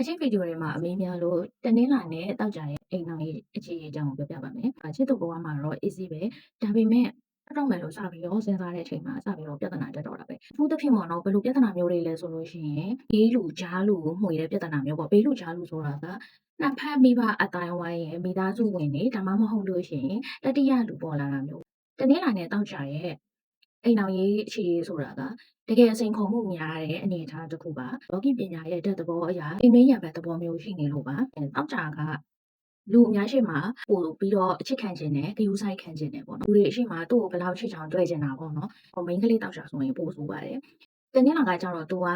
အချင်းဗီဒီယိုတွေမှာအမေးများလို့တနင်္လာနဲ့တောက်ကြရဲ့အိမ်အောင်ရေးအခြေအကြောင်းကိုပြောပြပါမယ်။ချစ်သူဘဝမှာတော့ easy ပဲ။ဒါပေမဲ့တော့မယ်လို့စပြီးတော့စဉ်းစားတဲ့အချိန်မှာစပြီးတော့ပြဿနာတက်တော့တာပဲ။အထူးသဖြင့်ပေါ့နော်ဘယ်လိုပြဿနာမျိုးတွေလဲဆိုလို့ရှိရင်ဘေးလူကြားလူကိုမှွေတဲ့ပြဿနာမျိုးပေါ့။ဘေးလူကြားလူဆိုတာကနှစ်ဖက်မိဘအတိုင်းဝိုင်းရဲ့မိသားစုဝင်တွေဒါမှမဟုတ်လို့ရှိရင်တတိယလူပေါ်လာတာမျိုး။တနင်္လာနဲ့တောက်ကြရဲ့ အိမ်အောင်ရေးအခြေဆိုတာကတကယ်စိန်ခေါ်မှုများတဲ့အနေအထားတစ်ခုပါ။လောကီပညာရဲ့တက်သဘောအရာအိမ်မင်းရံပဲသဘောမျိုးရှိနေလို့ပါ။တောက်ကြကလူအများရှိမှပို့ပြီးတော့အချစ်ခံခြင်းနဲ့ဂယူဆိုင်ခံခြင်းနဲ့ပေါ့နော်လူတွေအရှိမှသူ့ကိုဘယ်လောက်ချစ်ချောင်တွေ့ကျင်တာပေါ့နော်ဟိုမိန်းကလေးတောက်ကြဆိုရင်ပို့ဆိုပါတယ်တနင်္လာကကြတော့သူက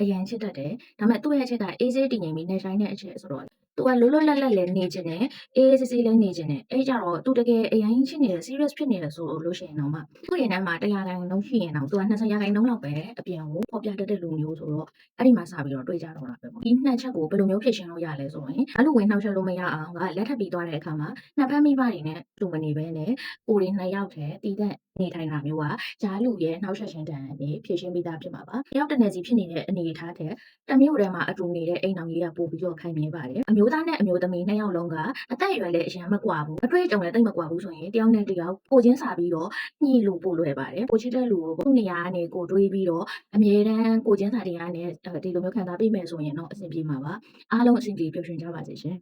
အရန်ချစ်တတ်တယ်ဒါပေမဲ့သူ့ရဲ့ချစ်တာအေးစေးတည်ငြိမ်ပြီးနေတိုင်းတဲ့အချက်ဆိုတော့ သူကလွတ်လွတ်လပ်လပ်လည်းနေခြင်းနဲ့အေးအေးဆေးဆေးလည်းနေခြင်းနဲ့အဲကြတော့သူတကယ်အရင်ချစ်နေတယ် serious ဖြစ်နေတယ်ဆိုလို့ရှိရင်တော့မှသူ့ရင်ထဲမှာတရားခိုင်နှုံးရှိရင်တော့သူက20ရာခိုင်နှုံးလောက်ပဲအပြင်ကိုပေါ်ပြတတ်တဲ့လူမျိုးဆိုတော့အဲ့ဒီမှာစပြီးတော့တွေ့ကြတော့တာပဲပေါ့ဒီနှစ်ချက်ကိုဘယ်လိုမျိုးဖြစ်ရှင်းလို့ရလဲဆိုရင်အဲ့လိုဝင်နှောက်ချက်လို့မရအောင်ကလက်ထပ်ပြီးသွားတဲ့အခါမှာနှစ်ဖက်မိဘတွေနဲ့လူမနေပဲနဲ့ကိုယ်တွေနှစ်ယောက်တည်းတည်တဲ့နေထိုင်တာမျိုးကဂျားလူရဲ့နှောက်ချက်ရှင်တန်အနေဖြည့်ရှင်းပြီးသားဖြစ်မှာပါတယောက်တစ်နယ်စီဖြစ်နေတဲ့အနေအထားတဲ့တမျိုးထဲမှာအတူနေတဲ့အိမ်တော်ကြီးကပို့ပြီးတော့ခိုင်မြဲပါတယ်အမျိုးသားနဲ့အမျိုးသမီးနှစ်ယောက်လုံးကအသက်အရွယ်လည်းအရင်မကွာဘူးအတွေ့အကြုံလည်းတိတ်မကွာဘူးဆိုရင်တယောက်နဲ့တယောက်ကိုချင်းစာပြီးတော့ညှိလို့ပို့လွယ်ပါတယ်ကိုချစ်တဲ့လူကိုသူ့နေရာကနေကိုတွေးပြီးတော့အမြဲတမ်းကိုချင်းစာတရားနဲ့ဒီလိုမျိုးခံစားပေးမယ်ဆိုရင်တော့အဆင်ပြေမှာပါအားလုံးအဆင်ပြေပျော်ရွှင်ကြပါစေရှင်